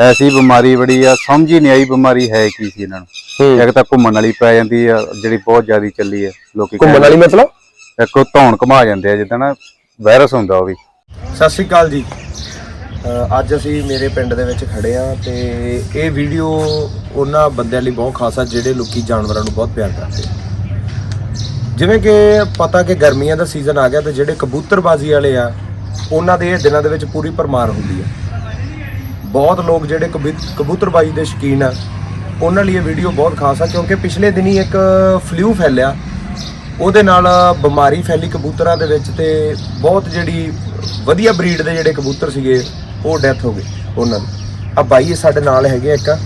ਐਸੀ ਬਿਮਾਰੀ ਬੜੀ ਆ ਸਮਝ ਹੀ ਨਹੀਂ ਆਈ ਬਿਮਾਰੀ ਹੈ ਕੀ ਸੀ ਇਹਨਾਂ ਨੂੰ। ਇੱਕ ਤਾਂ ਘੁੰਮਣ ਵਾਲੀ ਪੈ ਜਾਂਦੀ ਆ ਜਿਹੜੀ ਬਹੁਤ ਜ਼ਿਆਦਾ ਚੱਲੀ ਆ ਲੋਕੀ ਘੁੰਮਣ ਵਾਲੀ ਮਤਲਬ। ਇੱਕ ਉਹ ਧੌਣ ਘਮਾ ਜਾਂਦੇ ਆ ਜਿੱਦਾਂ ਨਾ ਵਾਇਰਸ ਹੁੰਦਾ ਉਹ ਵੀ। ਸਤਿ ਸ਼੍ਰੀ ਅਕਾਲ ਜੀ। ਅੱਜ ਅਸੀਂ ਮੇਰੇ ਪਿੰਡ ਦੇ ਵਿੱਚ ਖੜੇ ਆ ਤੇ ਇਹ ਵੀਡੀਓ ਉਹਨਾਂ ਬੰਦਿਆਂ ਲਈ ਬਹੁਤ ਖਾਸ ਆ ਜਿਹੜੇ ਲੋਕੀ ਜਾਨਵਰਾਂ ਨੂੰ ਬਹੁਤ ਪਿਆਰ ਕਰਦੇ ਆ। ਜਿਵੇਂ ਕਿ ਪਤਾ ਕਿ ਗਰਮੀਆਂ ਦਾ ਸੀਜ਼ਨ ਆ ਗਿਆ ਤੇ ਜਿਹੜੇ ਕਬੂਤਰਬਾਜ਼ੀ ਵਾਲੇ ਆ ਉਹਨਾਂ ਦੇ ਇਹ ਦਿਨਾਂ ਦੇ ਵਿੱਚ ਪੂਰੀ ਪਰਮਾਰ ਹੁੰਦੀ ਆ। ਬਹੁਤ ਲੋਕ ਜਿਹੜੇ ਕਬੂ- ਕਬੂਤਰਬਾਜ਼ੀ ਦੇ ਸ਼ੌਕੀਨ ਆ, ਉਹਨਾਂ ਲਈ ਇਹ ਵੀਡੀਓ ਬਹੁਤ ਖਾਸ ਆ, ਕਿਉਂਕਿ ਪਿਛਲੇ ਦਿਨੀ ਇੱਕ ਫਲੂ ਫੈਲਿਆ। ਉਹਦੇ ਨਾਲ ਬਿਮਾਰੀ ਫੈਲੀ ਕਬੂਤਰਾਂ ਦੇ ਵਿੱਚ ਤੇ ਬਹੁਤ ਜਿਹੜੀ ਵਧੀਆ ਬਰੀਡ ਦੇ ਜਿਹੜੇ ਕਬੂਤਰ ਸੀਗੇ, ਉਹ ਡੈਥ ਹੋ ਗਏ ਉਹਨਾਂ ਦੀ ਆ ਬਾਈ ਸਾਡੇ ਨਾਲ ਹੈਗੇ ਇੱਕ।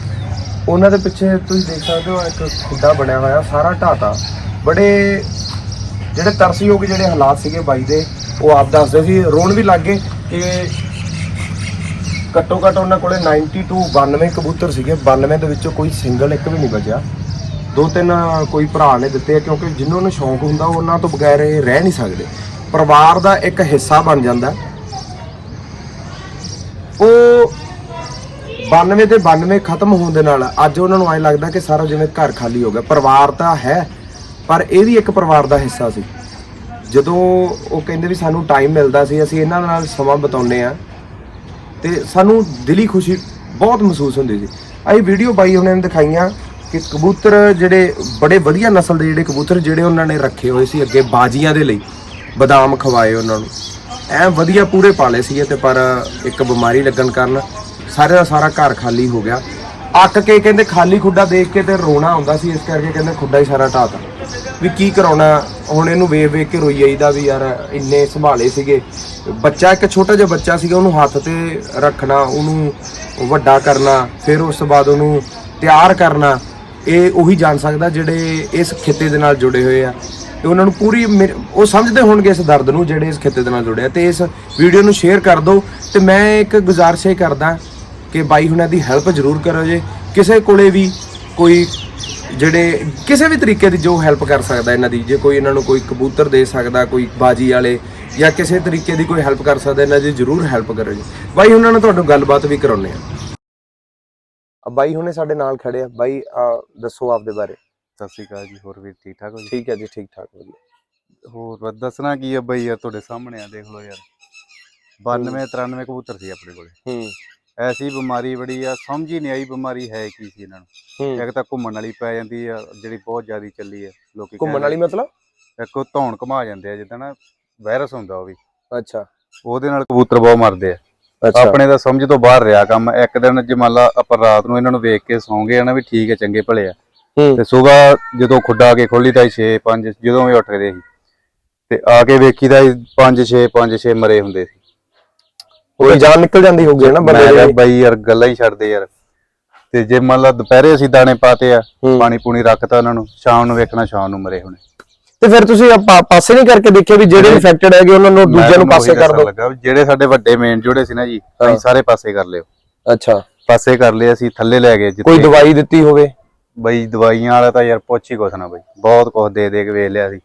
ਉਹਨਾਂ ਦੇ ਪਿੱਛੇ ਤੁਸੀਂ ਦੇਖ ਸਕਦੇ ਹੋ, ਇੱਕ ਖੁੱਡਾ ਬਣਿਆ ਹੋਇਆ, ਸਾਰਾ ਢਾਤਾ। ਬੜੇ ਜਿਹੜੇ ਤਰਸਯੋਗ ਜਿਹੜੇ ਹਾਲਾਤ ਸੀਗੇ ਬਾਈ ਦੇ, ਉਹ ਆਪ ਦੱਸਦੇ ਸੀ। ਰੋਣ ਵੀ ਲੱਗ ਗਏ ਕਿ ਘੱਟੋ ਘੱਟ ਉਹਨਾਂ ਕੋਲੇ 90 ਤੋਂ 92 ਕਬੂਤਰ ਸੀਗੇ। 92 ਦੇ ਵਿੱਚੋਂ ਕੋਈ ਸਿੰਗਲ ਇੱਕ ਵੀ ਨਹੀਂ ਬਚਿਆ। ਦੋ ਤਿੰਨ ਕੋਈ ਭਰਾ ਨੇ ਦਿੱਤੇ ਆ, ਕਿਉਂਕਿ ਜਿਨ੍ਹਾਂ ਨੂੰ ਸ਼ੌਂਕ ਹੁੰਦਾ, ਉਹਨਾਂ ਤੋਂ ਬਗੈਰ ਇਹ ਰਹਿ ਨਹੀਂ ਸਕਦੇ। ਪਰਿਵਾਰ ਦਾ ਇੱਕ ਹਿੱਸਾ ਬਣ ਜਾਂਦਾ। ਉਹ 92 ਤੇ 92 ਖਤਮ ਹੋਣ ਦੇ ਨਾਲ ਅੱਜ ਉਹਨਾਂ ਨੂੰ ਐ ਲੱਗਦਾ ਕਿ ਸਾਰਾ ਜਿਵੇਂ ਘਰ ਖਾਲੀ ਹੋ ਗਿਆ। ਪਰਿਵਾਰ ਤਾਂ ਹੈ, ਪਰ ਇਹ ਵੀ ਇੱਕ ਪਰਿਵਾਰ ਦਾ ਹਿੱਸਾ ਸੀ। ਜਦੋਂ ਉਹ ਕਹਿੰਦੇ ਵੀ ਸਾਨੂੰ ਟਾਈਮ ਮਿਲਦਾ ਸੀ, ਅਸੀਂ ਇਹਨਾਂ ਨਾਲ ਸਮਾਂ ਬਿਤਾਉਂਦੇ ਆ ਤੇ ਸਾਨੂੰ ਦਿਲੀ ਖੁਸ਼ੀ ਬਹੁਤ ਮਹਿਸੂਸ ਹੁੰਦੀ ਸੀ। ਅਸੀਂ ਵੀਡੀਓ ਬਾਈ ਉਹਨਾਂ ਨੇ ਦਿਖਾਈਆਂ ਕਿ ਕਬੂਤਰ ਜਿਹੜੇ ਬੜੇ ਵਧੀਆ ਨਸਲ ਦੇ ਜਿਹੜੇ ਕਬੂਤਰ ਜਿਹੜੇ ਉਹਨਾਂ ਨੇ ਰੱਖੇ ਹੋਏ ਸੀ ਅੱਗੇ ਬਾਜੀਆਂ ਦੇ ਲਈ, ਬਦਾਮ ਖਵਾਏ ਉਹਨਾਂ ਨੂੰ। ਐ ਵਧੀਆ ਪੂਰੇ ਪਾਲੇ ਸੀਗੇ ਤੇ ਪਰ ਇੱਕ ਬਿਮਾਰੀ ਲੱਗਣ ਕਾਰਨ ਸਾਰੇ ਦਾ ਸਾਰਾ ਘਰ ਖਾਲੀ ਹੋ ਗਿਆ। ਅੱਕ ਕੇ ਕਹਿੰਦੇ ਖਾਲੀ ਖੁੱਡਾ ਦੇਖ ਕੇ ਤੇ ਰੋਣਾ ਆਉਂਦਾ ਸੀ, ਇਸ ਕਰਕੇ ਕਹਿੰਦੇ ਖੁੱਡਾ ਹੀ ਸਾਰਾ ਢਾਤਾ ਵੀ ਕੀ ਕਰਾਉਣਾ? ਹੁਣ ਇਹਨੂੰ ਵੇਖ ਵੇਖ ਕੇ ਰੋਈ ਜਾਈਦਾ ਵੀ ਯਾਰ ਇੰਨੇ ਸੰਭਾਲੇ ਸੀਗੇ। ਬੱਚਾ ਇੱਕ ਛੋਟਾ ਜਿਹਾ ਬੱਚਾ ਸੀਗਾ, ਉਹਨੂੰ ਹੱਥ ਤੇ ਰੱਖਣਾ, ਉਹਨੂੰ ਵੱਡਾ ਕਰਨਾ, ਫਿਰ ਉਸ ਤੋਂ ਬਾਅਦ ਉਹਨੂੰ ਤਿਆਰ ਕਰਨਾ, ਇਹ ਉਹੀ ਜਾਣ ਸਕਦਾ ਜਿਹੜੇ ਇਸ ਖਿੱਤੇ ਦੇ ਨਾਲ ਜੁੜੇ ਹੋਏ ਆ। ਤੇ ਉਹਨਾਂ ਨੂੰ ਪੂਰੀ ਮੇਰੇ- ਉਹ ਸਮਝਦੇ ਹੋਣਗੇ ਇਸ ਦਰਦ ਨੂੰ ਜਿਹੜੇ ਇਸ ਖਿੱਤੇ ਦੇ ਨਾਲ ਜੁੜੇ ਆ। ਤੇ ਇਸ ਵੀਡੀਓ ਨੂੰ ਸ਼ੇਅਰ ਕਰ ਦਿਓ। ਤੇ ਮੈਂ ਇੱਕ ਗੁਜ਼ਾਰਿਸ਼ ਇਹ ਕਰਦਾ ਕਿ ਬਾਈ ਹੁਣਾਂ ਦੀ ਹੈਲਪ ਜ਼ਰੂਰ ਕਰੋ ਜੇ। ਕਿਸੇ ਕੋਲੇ ਵੀ ਕੋਈ ਜਿਹੜੇ ਕਿਸੇ ਵੀ ਤਰੀਕੇ ਦੀ ਜੋ ਹੈਲਪ ਕਰ ਸਕਦਾ ਇਹਨਾਂ ਦੀ ਜੇ ਕੋਈ ਇਹਨਾਂ ਨੂੰ ਕੋਈ ਕਬੂਤਰ ਦੇ ਸਕਦਾ ਕੋਈ ਬਾਜੀ ਵਾਲੇ ਜਾਂ ਕਿਸੇ ਤਰੀਕੇ ਦੀ ਕੋਈ ਹੈਲਪ ਕਰ ਸਕਦਾ ਇਹਨਾਂ ਦੀ ਜ਼ਰੂਰ ਹੈਲਪ ਕਰੋ ਜੀ। ਬਾਈ ਉਹਨਾਂ ਨਾਲ ਤੁਹਾਨੂੰ ਗੱਲਬਾਤ ਵੀ ਕਰਾਉਣੇ ਆ ਬਾਈ ਹੁਣੇ ਸਾਡੇ ਨਾਲ ਖੜੇ ਆ। ਬਾਈ ਦੱਸੋ ਆਪਦੇ ਬਾਰੇ। ਸਤਿ ਸ਼੍ਰੀ ਅਕਾਲ ਜੀ ਹੋਰ ਵੀ ਠੀਕ ਠਾਕ ਹੋ ਜੀ? ਠੀਕ ਹੈ ਜੀ ਠੀਕ ਠਾਕ ਵਧੀਆ। ਹੋਰ ਬਸ ਦੱਸਣਾ ਕੀ ਆ ਬਈ ਯਾਰ ਤੁਹਾਡੇ ਸਾਹਮਣੇ ਆ ਦੇਖ ਲਓ ਯਾਰ। 92 93 ਕਬੂਤਰ ਸੀ ਆਪਣੇ ਕੋਲੇ। ਹੂੰ। ਐਸੀ ਬਿਮਾਰੀ ਬੜੀ ਆ ਸਮਝ ਹੀ ਨਹੀਂ ਆਈ ਬਿਮਾਰੀ ਹੈ ਕੀ ਸੀ ਇਹਨਾਂ ਨੂੰ। ਇੱਕ ਤਾਂ ਘੁੰਮਣ ਵਾਲੀ ਪੈ ਜਾਂਦੀ ਆ ਜਿਹੜੀ ਬਹੁਤ ਜ਼ਿਆਦਾ ਚੱਲੀ ਆ ਲੋਕੀ ਘੁੰਮਣ ਵਾਲੀ ਮਤਲਬ? ਇੱਕ ਉਹ ਧੌਣ ਘਮਾ ਜਾਂਦੇ ਆ ਜਿੱਦਾਂ ਨਾ ਵਾਇਰਸ ਹੁੰਦਾ ਉਹ ਵੀ। ਅੱਛਾ। ਉਹਦੇ ਨਾਲ ਕਬੂਤਰ ਬਹੁਤ ਮਰਦੇ ਆ। ਆਪਣੇ ਤਾਂ ਸਮਝ ਤੋਂ ਬਾਹਰ ਰਿਹਾ ਕੰਮ। ਇੱਕ ਦਿਨ ਜੇ ਮੰਨ ਲਾ ਆਪਾਂ ਰਾਤ ਨੂੰ ਇਹਨਾਂ ਨੂੰ ਵੇਖ ਕੇ ਸੌਂ ਗਏ ਨਾ ਵੀ ਠੀਕ ਹੈ ਚੰਗੇ ਭਲੇ ਆ। ਤੇ ਸਵੇਰ ਜਦੋਂ ਖੁੱਡਾ ਕੇ ਖੋਲੀ ਤਾਂ 6 5 ਜਦੋਂ ਵੀ ਉੱਠਦੇ ਸੀ ਤੇ ਆ ਕੇ ਵੇਖੀਦਾ 5 6 5 6 ਮਰੇ ਹੁੰਦੇ ਸੀ। ਕੋਈ ਜਾਨ ਨਿਕਲ ਜਾਂਦੀ ਹੋਊਗੀ ਨਾ ਬੰਦੇ ਦੀ ਬਾਈ ਯਾਰ ਗੱਲਾਂ ਹੀ ਛੱਡਦੇ ਯਾਰ। ਤੇ ਜੇ ਮੰਨ ਲਾ ਦੁਪਹਿਰੇ ਅਸੀਂ ਦਾਣੇ ਪਾਤੇ ਆ। ਪਾਣੀ ਪੂਣੀ ਰੱਖਤਾ ਉਹਨਾਂ ਨੂੰ ਸ਼ਾਮ ਨੂੰ ਵੇਖਣਾ ਸ਼ਾਮ ਨੂੰ ਮਰੇ ਹੋਣੇ। ਤੇ ਫਿਰ ਤੁਸੀਂ ਆ ਪਾ- ਪਾਸੇ ਨਹੀਂ ਕਰਕੇ ਦੇਖਿਆ ਵੀ ਜਿਹੜੇ ਇਨਫੈਕਟਡ ਹੈਗੇ ਉਹਨਾਂ ਨੂੰ ਦੂਜਿਆਂ ਨੂੰ ਪਾਸੇ ਕਰ ਦਿਓ ਲੱਗਾ ਵੀ ਜਿਹੜੇ ਸਾਡੇ ਵੱਡੇ ਮੇਨ ਜੋੜੇ ਸੀ ਨਾ ਜੀ। ਅਸੀਂ ਸਾਰੇ ਪਾਸੇ ਕਰ ਲਿਓ। ਅੱਛਾ। ਪਾਸੇ ਕਰ ਲਏ ਅਸੀਂ ਥੱਲੇ ਲੈ ਗਏ ਕੋਈ ਜਿੱਥੇ ਦਵਾਈ ਦਿੱਤੀ ਹੋਵੇ? ਬਈ ਦਵਾਈਆਂ ਵਾਲਾ ਤਾਂ ਯਾਰ ਪੁੱਛ ਹੀ ਕੁਛ ਨਾ ਬਈ ਬਹੁਤ ਕੁਛ ਦੇ ਦੇ ਕੇ ਵੇਖ ਲਿਆ ਸੀ।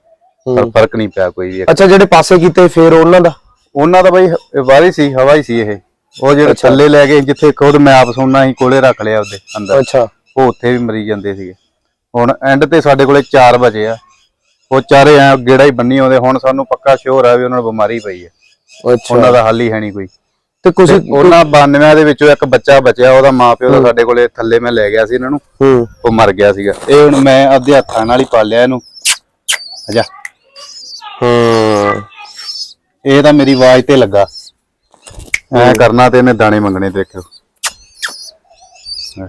ਪਰ। ਫ਼ਰਕ ਨਹੀਂ ਪਿਆ ਕੋਈ ਵੀ ਅੱਛਾ ਜਿਹੜੇ ਪਾਸੇ ਕੀਤੇ ਫਿਰ ਉਹਨਾਂ ਦਾ? ਉਹਨਾਂ ਦਾ ਬਈ ਵਾਰੀ ਸੀ ਹਵਾ ਹੀ ਸੀ ਇਹ। ਉਹ ਜਿਹੜੇ। ਥੱਲੇ ਲੈ ਗਏ ਜਿੱਥੇ ਖੁਦ ਮੈਂ ਆਪ ਸੁਣਨਾ ਸੀ ਕੋਲੇ ਰੱਖ ਲਿਆ ਉਹਦੇ ਅੰਦਰ। ਅੱਛਾ। ਉਹ ਉੱਥੇ ਵੀ ਮਰੀ ਜਾਂਦੇ ਸੀਗੇ। ਹੁਣ ਐਂਡ ਤੇ ਸਾਡੇ ਕੋਲੇ 4 ਵਜੇ ਆ। ਉਹ ਚਾਰੇ ਐ ਗੇੜਾ ਹੀ ਬੰਨੀ ਆਉਂਦੇ ਹੁਣ ਸਾਨੂੰ ਪੱਕਾ ਸ਼ੋਰ ਆ ਵੀ ਉਹਨਾਂ ਨੂੰ ਬਿਮਾਰੀ ਪਈ ਹੈ ਉਹਨਾਂ ਅੱਛਾ ਦਾ ਹੱਲ ਹੀ ਹੈ ਨਹੀਂ ਕੋਈ। ਤੇ ਕੁਝ ਉਹਨਾਂ 92 ਦੇ ਵਿੱਚੋਂ ਇੱਕ ਬੱਚਾ ਬਚਿਆ ਉਹਦਾ ਮਾਪਿਓ ਦਾ ਸਾਡੇ ਕੋਲੇ ਥੱਲੇ ਮੈਂ ਲੈ ਗਿਆ ਸੀ ਇਹਨਾਂ ਨੂੰ। ਹੂੰ। ਉਹ ਮਰ ਗਿਆ ਸੀਗਾ। ਇਹ ਹੁਣ ਮੈਂ ਆਪਦੇ ਹੱਥਾਂ ਨਾਲ ਹੀ ਪਾਲਿਆ ਇਹਨੂੰ। ਅਜਾ ਹੂੰ। ਇਹ ਤਾਂ ਮੇਰੀ ਆਵਾਜ਼ ਤੇ ਲੱਗਾ। ਐ ਕਰਨਾ ਤੇ ਇਹਨੇ ਦਾਣੇ ਮੰਗਣੇ ਦੇਖਿਓ। ਐ।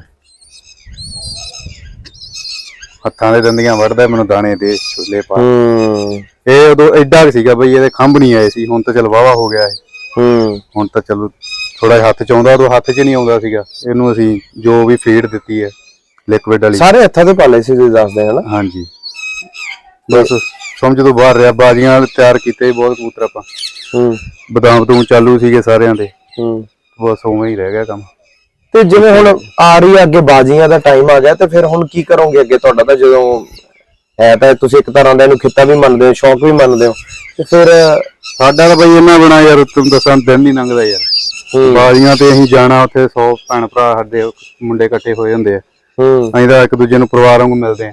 ਹੱਥਾਂ ਦੇ ਦੰਦੀਆਂ ਵੜਦਾ ਮੈਨੂੰ ਦਾਣੇ ਦੇ ਛੋਲੇ ਪਾ। ਇਹ ਉਦੋਂ ਐਡਾ ਕੁ ਸੀਗਾ ਬਈ ਇਹਦੇ ਖੰਭ ਨਹੀਂ ਆਏ ਸੀ ਹੁਣ ਤਾਂ ਚਲ ਵਾਵਾ ਹੋ ਗਿਆ ਹੂੰ। ਹੁਣ ਤਾਂ ਚਲੋ ਥੋੜਾ ਜਿਹਾ ਹੱਥ ਚ ਆਉਂਦਾ ਉਦੋਂ ਹੱਥ 'ਚ ਨਹੀਂ ਆਉਂਦਾ ਸੀਗਾ। ਇਹਨੂੰ ਅਸੀਂ ਜੋ ਵੀ ਫੀਡ ਦਿੱਤੀ ਹੈ ਲਿਕਵਿਡ ਵਾਲੀ। ਸਾਰੇ ਹੱਥਾਂ ਤੇ ਪਾਲੇ ਸੀ ਤੁਸੀਂ ਦੱਸਦੇ ਹਨਾ ਹਾਂਜੀ। ਬਸ। ਸਮਝ ਤੋਂ ਬਾਹਰ ਰਿਹਾ ਬਾਜੀਆਂ ਨਾਲ ਤਿਆਰ ਕੀਤੇ ਬਹੁਤ ਕਬੂਤਰ ਆਪਾਂ। ਹੂੰ। ਬਦਾਮ ਤੋਂ ਚਾਲੂ ਸੀਗੇ ਸਾਰਿਆਂ ਦੇ। ਹੂੰ। ਬਸ ਉਵੇਂ ਹੀ ਰਹਿ ਗਿਆ ਕੰਮ। ਤੇ ਜਿਵੇਂ ਹੁਣ ਆ ਰਹੀ ਆ ਅੱਗੇ ਬਾਜੀਆਂ ਦਾ ਟਾਈਮ ਆ ਗਿਆ ਤੇ ਫਿਰ ਹੁਣ ਕੀ ਕਰੋਗੇ ਅੱਗੇ ਤੁਹਾਡਾ? ਤਾਂ ਜਦੋਂ ਹੈ ਤਾਂ ਤੁਸੀਂ ਇੱਕ ਤਰ੍ਹਾਂ ਦਾ ਇਹਨੂੰ ਖਿੱਤਾ ਵੀ ਮੰਨਦੇ ਹੋ ਸ਼ੌਕ ਵੀ ਮੰਨਦੇ ਹੋ ਤੇ ਫਿਰ ਸਾਡਾ ਤਾਂ ਬਈ ਇਹਨਾਂ ਬਣਾ ਯਾਰ ਤੁਹਾਨੂੰ ਦੱਸਾਂ ਦਿਨ ਨਹੀਂ ਲੰਘਦਾ ਯਾਰ। ਬਾਜ਼ੀਆਂ ਤੇ ਅਸੀਂ ਜਾਣਾ ਉੱਥੇ 100 ਭੈਣ ਭਰਾ ਸਾਡੇ ਮੁੰਡੇ ਇਕੱਠੇ ਹੋਏ ਹੁੰਦੇ ਆ। ਹੂੰ। ਅਸੀਂ ਤਾਂ ਇੱਕ ਦੂਜੇ ਨੂੰ ਪਰਿਵਾਰ ਵਾਂਗੂ ਮਿਲਦੇ ਆ।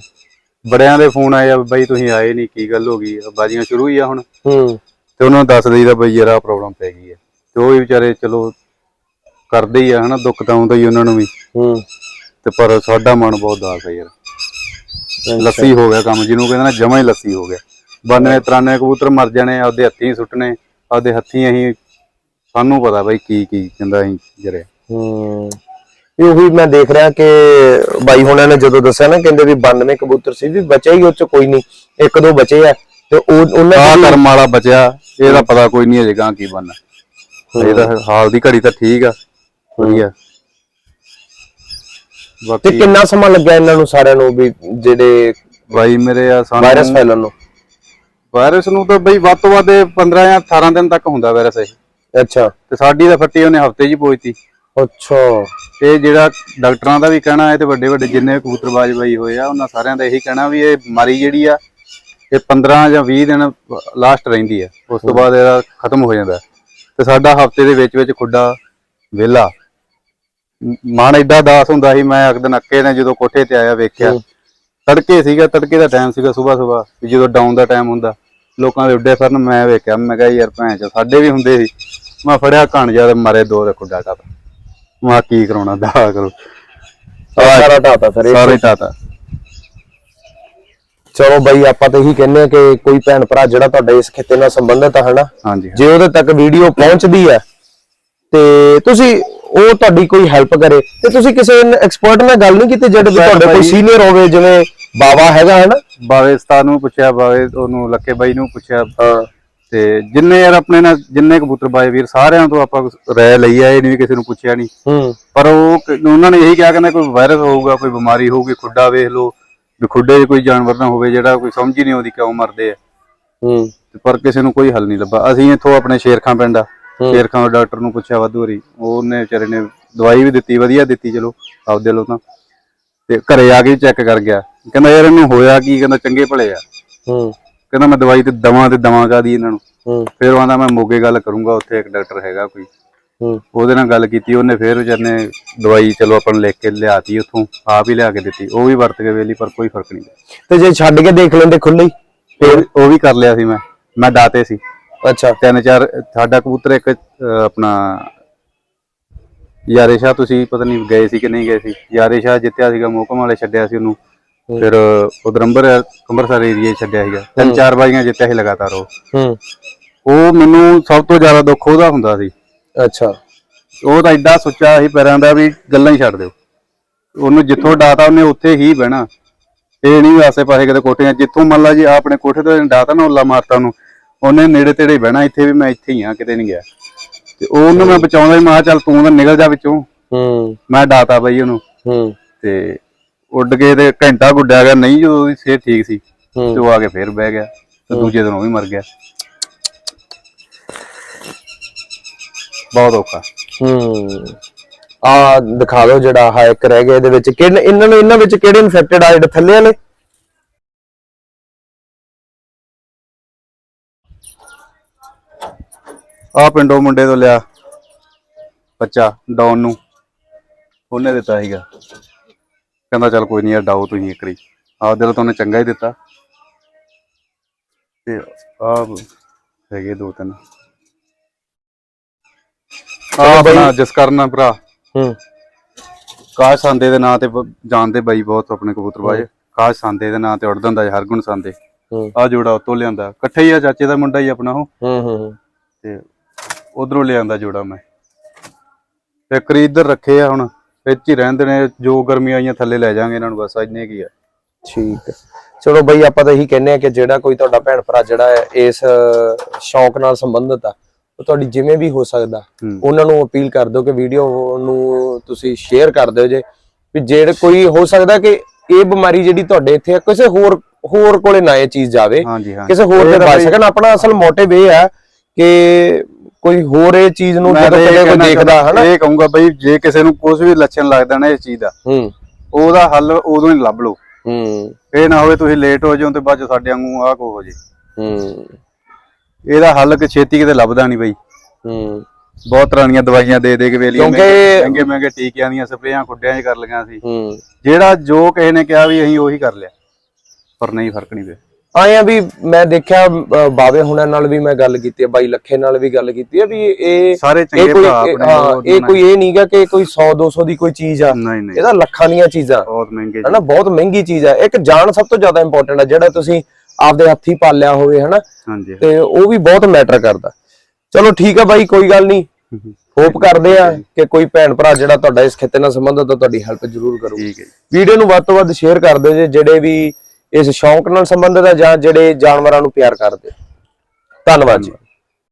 ਬੜਿਆਂ ਦੇ ਫੋਨ ਆਏ ਆ ਬਾਈ ਤੁਸੀਂ ਆਏ ਨਹੀਂ ਕੀ ਗੱਲ ਹੋ ਗਈ? ਬਾਜ਼ੀਆਂ ਸ਼ੁਰੂ ਹੀ ਆ ਹੁਣ। ਹੂੰ। ਤੇ ਉਹਨਾਂ ਨੂੰ ਦੱਸ ਦਈਦਾ ਬਈ ਯਾਰ ਆਹ ਪ੍ਰੋਬਲਮ ਪੈ ਗਈ ਹੈ ਤੇ ਉਹ ਵੀ ਵਿਚਾਰੇ ਚਲੋ ਕਰਦੇ ਹੀ ਆ ਹਨਾ ਦੁੱਖ ਤਾਂ ਆਉਂਦਾ ਹੀ ਉਹਨਾਂ ਨੂੰ ਵੀ। ਹੂੰ। ਤੇ ਪਰ ਸਾਡਾ ਮਨ ਬਹੁਤ ਦਾਸ ਹੈ ਯਾਰ। ਲੱਸੀ ਹੋ ਗਿਆ ਕੰਮ ਜਿਹਨੂੰ ਕਹਿੰਦੇ ਨਾ ਜਮਾ ਹੀ ਲੱਸੀ ਹੋ ਗਿਆ। 92 93 ਕਬੂਤਰ ਮਰ ਜਾਣੇ ਆਪਦੇ ਹੱਥੀਂ ਸੁੱਟਣੇ ਆਪਦੇ ਹੱਥੀਂ ਅਸੀਂ ਸਾਨੂੰ ਪਤਾ ਬਈ ਕੀ ਕੀ ਕਹਿੰਦਾ ਅਸੀਂ ਜਰੇ ਹੂੰ। ਇਹ ਉਹੀ ਮੈਂ ਦੇਖ ਰਿਹਾ ਕਿ ਬਾਈ ਹੁਣਾਂ ਨੇ ਜਦੋਂ ਦੱਸਿਆ ਨਾ ਕਹਿੰਦੇ ਵੀ 92 ਕਬੂਤਰ ਸੀ ਵੀ ਬਚੇ ਹੀ ਉਹ ਚ ਕੋਈ ਨਹੀਂ ਇੱਕ ਦੋ ਬਚੇ ਆ ਤੇ ਉਹ ਉਹਨਾਂ ਦੀ ਕਰਮ ਵਾਲਾ ਬਚਿਆ ਇਹਦਾ ਪਤਾ ਕੋਈ ਨਹੀਂ ਅਜੇ ਗਾਂ ਕੀ ਬਣਨਾ। ਇਹਦਾ ਹਾਲ ਦੀ ਘੜੀ ਤਾਂ ਠੀਕ ਆ ਵਧੀਆ ਤੇ ਕਿੰਨਾ ਸਮਾਂ ਲੱਗਿਆ ਇਹਨਾਂ ਨੂੰ ਸਾਰਿਆਂ ਨੂੰ ਵੀ ਜਿਹੜੇ ਬਾਈ ਮੇਰੇ ਆ ਸਾਨੂੰ ਵਾਇਰਸ ਫੈਲਣ ਨੂੰ? ਵਾਇਰਸ ਨੂੰ ਤਾਂ ਬਈ ਵੱਧ ਤੋਂ ਵੱਧ ਇਹ 15 ਜਾਂ 18 ਦਿਨ ਤੱਕ ਹੁੰਦਾ ਵਾਇਰਸ ਇਹ। ਅੱਛਾ। ਤੇ ਸਾਡੀ ਤਾਂ ਫੱਟੀ ਉਹਨੇ ਹਫ਼ਤੇ 'ਚ ਹੀ ਪਹੁੰਚਤੀ। ਅੱਛਾ। ਇਹ ਜਿਹੜਾ ਡਾਕਟਰਾਂ ਦਾ ਵੀ ਕਹਿਣਾ ਹੈ ਤੇ ਵੱਡੇ ਵੱਡੇ ਜਿੰਨੇ ਕਬੂਤਰਬਾਜ਼ ਬਾਈ ਹੋਏ ਆ ਉਹਨਾਂ ਸਾਰਿਆਂ ਦਾ ਇਹੀ ਕਹਿਣਾ ਵੀ ਇਹ ਬਿਮਾਰੀ ਜਿਹੜੀ ਆ ਇਹ 15 ਜਾਂ 20 ਦਿਨ ਲਾਸਟ ਰਹਿੰਦੀ ਆ। ਉਸ ਤੋਂ ਬਾਅਦ ਇਹਦਾ ਖਤਮ ਹੋ ਜਾਂਦਾ। ਤੇ ਸਾਡਾ ਹਫ਼ਤੇ ਦੇ ਵਿੱਚ ਵਿੱਚ ਖੁੱਡਾ ਵਿਹਲਾ। ਮਨ ਐਡਾ ਦਾਸ ਹੁੰਦਾ ਸੀ ਮੈਂ ਇੱਕ ਦਿਨ ਅੱਕੇ ਨੇ ਜਦੋਂ ਕੋਠੇ ਤੇ ਆਇਆ ਵੇਖਿਆ ਤੜਕੇ ਸੀਗਾ ਤੜਕੇ ਦਾ ਟਾਈਮ ਸੀਗਾ ਸਵੇਰ ਸਵੇਰ ਜਦੋਂ ਡਾਊਨ ਦਾ ਟਾਈਮ ਹੁੰਦਾ ਲੋਕਾਂ ਦੇ ਉੱਡੇ ਫਿਰਨ ਮੈਂ ਵੇਖਿਆ ਮੈਂ ਕਿਹਾ ਯਾਰ ਭੈਣ ਚ ਸਾਡੇ ਵੀ ਹੁੰਦੇ ਸੀ। ਮੈਂ ਫੜਿਆ ਕਣ ਜਦ ਮਾਰੇ ਦੋ ਦੇ ਖੁੱਡਾ ਟਾਪ ਮੈਂ ਕੀ ਕਰਾਉਣਾ ਦਾ ਕਰੋ। ਸਾਰਾ ਢਾਤਾ ਇਹ। ਸਾਰੇ ਟਾਤਾ ਚਲੋ ਬਾਈ ਆਪਾਂ ਤਾਂ ਇਹੀ ਕਹਿੰਦੇ ਆ ਕਿ ਕੋਈ ਭੈਣ ਭਰਾ ਜਿਹੜਾ ਤੁਹਾਡੇ ਇਸ ਖਿੱਤੇ ਨਾਲ ਸੰਬੰਧਿਤ ਆ ਹਨਾ? ਹਾਂਜੀ ਜੇ ਉਹਦੇ ਤੱਕ ਵੀਡੀਓ ਪਹੁੰਚਦੀ ਹੈ ਤੇ ਤੁਸੀਂ ਉਹ ਤੁਹਾਡੀ ਕੋਈ ਹੈਲਪ ਕਰੇ। ਤੇ ਤੁਸੀਂ ਕਿਸੇ ਐਕਸਪਰਟ ਨਾਲ ਗੱਲ ਨਹੀਂ ਕੀਤੀ ਜਿਹੜੇ ਵੀ ਤੁਹਾਡੇ ਕੋਈ ਭਾਈ- ਸੀਨੀਅਰ ਹੋਵੇ ਜਿਵੇਂ ਬਾਵਾ ਹੈਗਾ ਹਨਾ? ਬਾਵੇ ਉਸਤਾਦ ਨੂੰ ਪੁੱਛਿਆ ਬਾਵੇ ਉਹਨੂੰ ਲੱਕੇ ਬਾਈ ਨੂੰ ਪੁੱਛਿਆ। ਹਾਂ। ਤੇ ਜਿੰਨੇ ਯਾਰ ਆਪਣੇ ਨਾਲ ਜਿੰਨੇ ਕਬੂਤਰ ਬਾਏ ਵੀਰ ਸਾਰਿਆਂ ਤੋਂ ਆਪਾਂ ਰਾਇ ਲਈ ਆ ਇਹ ਨਹੀਂ ਕਿਸੇ ਨੂੰ ਪੁੱਛਿਆ ਨਹੀਂ ਹੂੰ। ਪਰ ਉਹ ਉਹਨਾਂ ਨੇ ਇਹੀ ਕਿਹਾ ਕਹਿੰਦਾ ਕੋਈ ਵਾਇਰਸ ਹੋਊਗਾ ਕੋਈ ਬਿਮਾਰੀ ਹੋਊਗੀ ਖੁੱਡਾ ਵੇਖ ਲਓ ਵੀ ਖੁੱਡੇ 'ਚ ਕੋਈ ਜਾਨਵਰ ਨਾ ਹੋਵੇ ਜਿਹੜਾ ਕੋਈ ਸਮਝ ਹੀ ਨਹੀਂ ਆਉਂਦੀ ਕਿਉਂ ਮਰਦੇ ਆ। ਹੂੰ। ਪਰ ਕਿਸੇ ਨੂੰ ਕੋਈ ਹੱਲ ਨਹੀਂ ਲੱਭਾ। ਅਸੀਂ ਇੱਥੋਂ ਆਪਣੇ ਸ਼ੇਰਖਾਂ ਪਿੰਡ ਆ। ਸ਼ੇਰਖਾਂ ਦੇ ਡਾਕਟਰ ਨੂੰ ਪੁੱਛਿਆ ਵਾਧੂ ਵਾਰੀ। ਉਹਨੇ ਵਿਚਾਰੇ ਨੇ ਦਵਾਈ ਵੀ ਦਿੱਤੀ ਵਧੀਆ ਦਿੱਤੀ ਚਲੋ ਆਪਦੇ ਲੋ ਤਾਂ। ਤੇ ਘਰੇ ਆ ਕੇ ਚੈੱਕ ਕਰ ਗਿਆ। ਕਹਿੰਦਾ ਯਾਰ ਇਹਨੂੰ ਹੋਇਆ ਕੀ? ਕਹਿੰਦਾ ਚੰਗੇ ਭਲੇ ਆ। ਹੂੰ। ਕਹਿੰਦਾ ਮੈਂ ਦਵਾਈ ਤੇ ਦਵਾਂ ਤੇ ਦਵਾਂ ਕਾਦੀ ਇਹਨਾਂ ਨੂੰ। ਹੂੰ। ਫਿਰ ਉਹ ਆਂਦਾ ਮੈਂ ਮੋਗੇ ਗੱਲ ਕਰੂੰਗਾ ਉੱਥੇ ਇੱਕ ਡਾਕਟਰ ਹੈਗਾ ਕੋਈ। ਹੂੰ। ਉਹਦੇ ਨਾਲ ਗੱਲ ਕੀਤੀ ਉਹਨੇ ਫਿਰ ਵਿਚਾਰੇ ਨੇ ਦਵਾਈ ਚਲੋ ਆਪਾਂ ਨੂੰ ਲਿਖ ਕੇ ਲਿਆਤੀ ਉੱਥੋਂ ਆਪ ਹੀ ਲਿਆ ਕੇ ਦਿੱਤੀ। ਉਹ ਵੀ ਵਰਤ ਕੇ ਵੇਲੀ ਪਰ ਕੋਈ ਫ਼ਰਕ ਨਹੀਂ। ਪਿਆ ਤੇ ਜੇ ਛੱਡ ਕੇ ਦੇਖ ਲੈਂਦੇ ਖੁੱਲੇ ਫਿਰ? ਉਹ ਵੀ ਕਰ ਲਿਆ ਸੀ ਮੈਂ। ਮੈਂ ਦਾਤੇ ਸੀ। ਅੱਛਾ। ਤਿੰਨ ਚਾਰ ਸਾਡਾ ਕਬੂਤਰ ਇੱਕ ਅਹ, ਆਪਣਾ ਯਾਰੇ ਸ਼ਾਹ ਤੁਸੀਂ ਪਤਾ ਨਹੀਂ ਗਏ ਸੀ ਕਿ ਨਹੀਂ ਗਏ ਸੀ। ਯਾਰੇ ਸ਼ਾਹ ਜਿੱਤਿਆ ਸੀਗਾ ਮੋਕਮ ਵਾਲੇ ਛੱਡਿਆ ਸੀ ਉਹਨੂੰ। ਫਿਰ ਉਧਰ ਅੰਬਰ ਅੰਮ੍ਰਿਤਸਰ ਏਰੀਏ ਛੱਡਿਆ ਸੀਗਾ। ਤਿੰਨ ਚਾਰ ਬਾਜ਼ੀਆਂ ਜਿੱਤਿਆ ਸੀ ਲਗਾਤਾਰ ਉਹ। ਹੂੰ। ਉਹ ਮੈਨੂੰ ਸਭ ਤੋਂ ਜ਼ਿਆਦਾ ਦੁੱਖ ਉਹਦਾ ਹੁੰਦਾ ਸੀ। ਅੱਛਾ। ਉਹ ਤਾਂ ਐਡਾ ਸੁੱਚਾ ਸੀ ਪੈਰਾਂ ਦਾ ਵੀ ਗੱਲਾਂ ਹੀ ਛੱਡ ਦਿਓ। ਉਹਨੂੰ ਜਿੱਥੋਂ ਡਾਤਾ ਉਹਨੇ ਉੱਥੇ ਹੀ ਬਹਿਣਾ। ਇਹ ਨਹੀਂ ਆਸੇ ਪਾਸੇ ਕਿਤੇ ਕੋਠੀਆਂ ਜਿੱਥੋਂ ਮੰਨ ਲਾ ਜੀ ਆਪਣੇ ਕੋਠੇ ਤੋਂ ਡਾਤਾ ਨਾ ਉੱਲਾ ਮਾਰਤਾ ਉਹਨੂੰ ਉਹਨੇ ਨੇੜੇ ਤੇੜੇ ਬਹਿਣਾ ਇੱਥੇ ਵੀ ਮੈਂ ਇੱਥੇ ਹੀ ਆ ਕਿਤੇ ਨਹੀਂ ਗਿਆ। ਤੇ ਉਹ ਉਹਨੂੰ ਮੈਂ ਬਚਾਉਂਦਾ ਹੀ ਮੈਂ ਚੱਲ ਤੂੰ ਤਾਂ ਨਿਕਲ ਜਾ ਵਿੱਚੋਂ। ਹੂੰ। ਮੈਂ ਡਾਤਾ ਬਈ ਉਹਨੂੰ। ਹੂੰ। ਤੇ ਉੱਡ ਕੇ ਤੇ ਘੰਟਾ ਗੁੱਡਿਆ ਗਿਆ ਨਹੀਂ ਜਦੋਂ ਉਹਦੀ ਸਿਹਤ ਠੀਕ ਸੀ। ਤੇ ਉਹ ਆ ਕੇ ਫੇਰ ਬਹਿ ਗਿਆ ਤੇ ਦੂਜੇ ਦਿਨ ਉਹ ਵੀ ਮਰ ਗਿਆ। ਬਹੁਤ ਔਖਾ। ਹੂੰ। ਆ ਦਿਖਾ ਦਿਓ ਜਿਹੜਾ ਆ ਇੱਕ ਰਹਿ ਗਿਆ ਇਹਦੇ ਵਿੱਚ ਕਿਹੜੇ ਇਹਨਾਂ ਨੂੰ ਇਹਨਾਂ ਵਿੱਚ ਕਿਹੜੇ ਇਨਫੈਕਟਡ ਆ ਜਿਹੜੇ ਥੱਲੇ ਵਾਲੇ? ਆ ਪਿੰਡੋਂ ਮੁੰਡੇ ਤੋਂ ਲਿਆ ਬੱਚਾ ਡਾਊਨ ਨੂੰ। ਉਹਨੇ ਦਿੱਤਾ ਸੀਗਾ। ਕਹਿੰਦਾ ਚੱਲ ਕੋਈ ਨਹੀਂ ਯਾਰ ਡਾਓ ਤੁਸੀਂ ਇੱਕ ਵਾਰੀ। ਆਪ ਦਿਲ ਤੋਂ ਉਹਨੇ ਚੰਗਾ ਹੀ ਦਿੱਤਾ। ਤੇ ਆ ਹੈਗੇ ਦੋ ਤਿੰਨ। ਆ ਆਪਣਾ ਜਿਸ ਕਰਨਾ ਭਰਾ। ਹੂੰ। ਕਾਸ਼ ਸੰਦੇ ਦੇ ਨਾਂ ਤੇ ਬ- ਜਾਣਦੇ ਬਾਈ ਬਹੁਤ ਆਪਣੇ ਕਬੂਤਰਬਾਜ਼ ਕਾਸ਼ ਸੰਦੇ ਦੇ ਨਾਂ ਤੇ ਉੱਡਦਾ ਹੁੰਦਾ ਸੀ ਹਰਗੁਣ ਸੰਦੇ। ਹੂੰ। ਆ ਜੋੜਾ ਉਤੋਂ ਲਿਆਂਦਾ। ਇਕੱਠੇ ਹੀ ਆ ਚਾਚੇ ਦਾ ਮੁੰਡਾ ਹੀ ਆਪਣਾ ਉਹ। ਹੂੰ ਹੂੰ ਤੇ ਉਧਰੋਂ ਲਿਆਂਦਾ ਜੋੜਾ ਮੈਂ। ਤੇ ਕਰੀ ਇੱਧਰ ਰੱਖੇ ਆ ਹੁਣ। ਵਿੱਚ ਹੀ ਰਹਿੰਦੇ ਨੇ ਜੋ ਗਰਮੀਆਂ ਆਈਆਂ ਥੱਲੇ ਲੈ ਜਾਾਂਗੇ ਇਹਨਾਂ ਨੂੰ ਬਸ ਇੰਨੇ ਕੀ ਆ। ਠੀਕ ਹੈ। ਚਲੋ ਬਈ ਆਪਾਂ ਤਾਂ ਇਹੀ ਕਹਿੰਦੇ ਆ ਕਿ ਜਿਹੜਾ ਕੋਈ ਤੁਹਾਡਾ ਭੈਣ ਭਰਾ ਜਿਹੜਾ ਹੈ ਇਸ ਅਹ, ਸ਼ੌਕ ਨਾਲ ਸੰਬੰਧਿਤ ਆ ਉਹ ਤੁਹਾਡੀ ਜਿਵੇਂ ਵੀ ਹੋ ਸਕਦਾ ਹੂੰ। ਉਹਨਾਂ ਨੂੰ ਅਪੀਲ ਕਰ ਦਿਓ ਕਿ ਵੀਡੀਓ ਨੂੰ ਤੁਸੀਂ ਸ਼ੇਅਰ ਕਰ ਦਿਓ ਜੇ ਵੀ ਜਿਹੜੇ ਕੋਈ ਹੋ ਸਕਦਾ ਕਿ ਇਹ ਬਿਮਾਰੀ ਜਿਹੜੀ ਤੁਹਾਡੇ ਇੱਥੇ ਆ ਕਿਸੇ ਹੋਰ ਹੋਰ ਕੋਲੇ ਨਾ ਇਹ ਚੀਜ਼ ਜਾਵੇ ਹਾਂਜੀ ਹਾਂ। ਕਿਸੇ ਹੋਰ ਤੇ ਬਚ ਸਕਣ। ਆਪਣਾ ਅਸਲ ਮੋਟਿਵ ਇਹ ਹੈ ਕਿ ਕੋਈ ਹੋਰ ਇਹ ਚੀਜ਼ ਨੂੰ ਜਦੋਂ ਕਦੇ ਕੋਈ ਦੇਖਦਾ ਹਨਾ? ਇਹ ਕਹੂੰਗਾ ਬਈ ਜੇ ਕਿਸੇ ਨੂੰ ਕੁਝ ਵੀ ਲੱਛਣ ਲੱਗਦਾ ਨਾ ਇਸ ਚੀਜ਼ ਦਾ ਹੂੰ। ਉਹਦਾ ਹੱਲ ਉਦੋਂ ਹੀ ਲੱਭ ਲਓ। ਹੂੰ। ਇਹ ਨਾ ਹੋਵੇ ਤੁਸੀਂ ਲੇਟ ਹੋ ਜਾਓ ਤੇ ਬਾਅਦ ਚ ਸਾਡੇ ਵਾਂਗੂ ਆਹ ਕੋ ਹੋ ਜੇ। ਹੂੰ। ਇਹਦਾ ਹੱਲ ਕਿ ਛੇਤੀ ਕਿਤੇ ਲੱਭਦਾ ਨਹੀਂ ਬਈ। ਹੂੰ। ਬਹੁਤ ਤਰ੍ਹਾਂ ਦੀਆਂ ਦਵਾਈਆਂ ਦੇ ਦੇ ਕੇ ਵੇਲੀਆਂ ਕਿਉਂਕਿ- ਮਹਿੰਗੇ ਮਹਿੰਗੇ ਟੀਕਿਆਂ ਦੀਆਂ ਸਪਰੇਆਂ ਖੁੱਡਿਆਂ 'ਚ ਕਰ ਲਈਆਂ ਸੀ। ਹੂੰ। ਜਿਹੜਾ ਜੋ ਕਿਸੇ ਨੇ ਕਿਹਾ ਵੀ ਅਸੀਂ ਉਹੀ ਕਰ ਲਿਆ। ਪਰ ਨਹੀਂ ਫ਼ਰਕ ਨਹੀਂ ਪਿਆ। ਆਏ ਆ ਵੀ ਮੈਂ ਦੇਖਿਆ ਬਾਵੇ ਹੁਣਾਂ ਨਾਲ ਵੀ ਮੈਂ ਗੱਲ ਕੀਤੀ ਹੈ ਬਾਈ ਲੱਖੇ ਨਾਲ ਵੀ ਗੱਲ ਕੀਤੀ ਹੈ ਵੀ ਇਹ ਸਾਰੇ ਇਹ ਚੰਗੇ ਭਰਾ ਇਹ- ਆਪਣੇ ਹਾਂ, ਉਹ ਇਹ ਕੋਈ ਇਹ ਨਹੀਂਗਾ ਕਿ ਕੋਈ 100 200 ਦੀ ਕੋਈ ਚੀਜ਼ ਆ। ਇਹਦਾ ਲੱਖਾਂ ਦੀਆਂ ਚੀਜ਼ਾਂ। ਬਹੁਤ ਮਹਿੰਗੇ ਹਨਾ ਬਹੁਤ ਮਹਿੰਗੀ ਚੀਜ਼ ਆ। ਇੱਕ ਜਾਨ ਸਭ ਤੋਂ ਜ਼ਿਆਦਾ ਇੰਪੋਰਟੈਂਟ ਆ ਜਿਹੜਾ ਤੁਸੀਂ ਆਪਦੇ ਹੱਥੀ ਪਾਲਿਆ ਹੋਵੇ ਹਨਾ। ਤੇ ਉਹ ਵੀ ਬਹੁਤ ਮੈਟਰ ਕਰਦਾ। ਚਲੋ ਠੀਕ ਆ ਬਾਈ ਕੋਈ ਗੱਲ ਨਹੀਂ। ਹੋਪ ਕਰਦੇ ਆ ਕਿ ਕੋਈ ਭੈਣ ਭਰਾ ਜਿਹੜਾ ਤੁਹਾਡਾ ਇਸ ਖੇਤੇ ਨਾਲ ਸੰਬੰਧਿਤ ਤੁਹਾਡੀ ਹੈਲਪ ਜ਼ਰੂਰ ਕਰੂ ਠੀਕ ਹੈ ਜੀ। ਵੀਡੀਓ ਨੂੰ ਵੱਧ ਤੋਂ ਵੱਧ ਸ਼ੇਅਰ ਕਰ ਦਿਓ ਜੇ ਜਿਹੜੇ ਵੀ ਇਸ ਸ਼ੌਂਕ ਨਾਲ ਸੰਬੰਧਿਤ ਹੈ ਜਾਂ ਜਿਹੜੇ ਜਾਨਵਰਾਂ ਨੂੰ ਪਿਆਰ ਕਰਦੇ? ਧੰਨਵਾਦ ਜੀ।